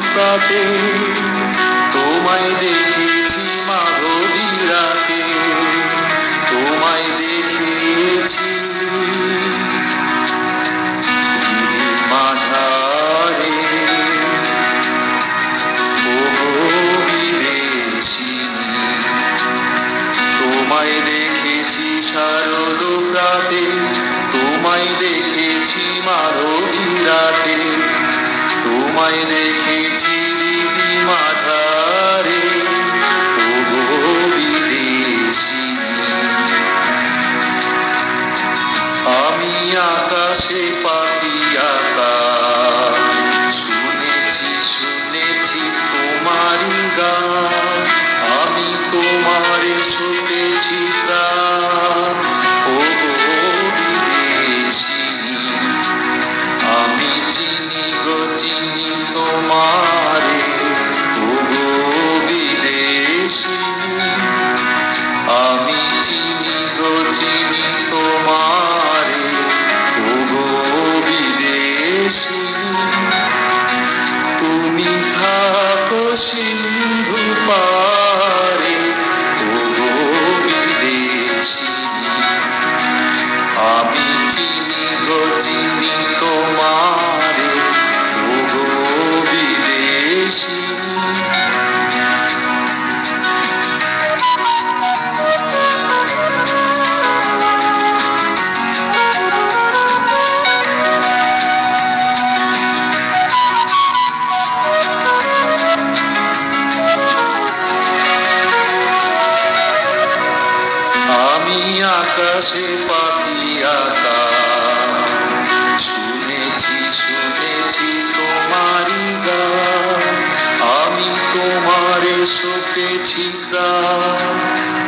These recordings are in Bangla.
প্রাতে তোমায় দেখেছি মাধবী রাতে। তোমায় দেখেছি মাঝারে। তোমায় দেখেছি তোমায় দেখেছি মাধবী রাতে। তোমায় দেখি আকাশে পাতিয়া শুনেছি শুনেছি তোমার আমি তোমারে শুকেছি প্রাণ।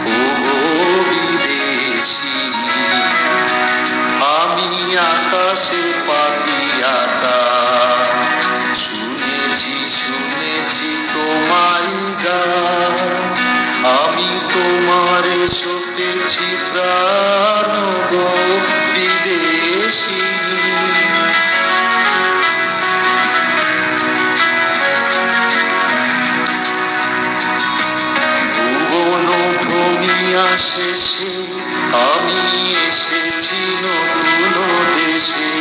এসেছি আমি এসেছি নতুন দেশে।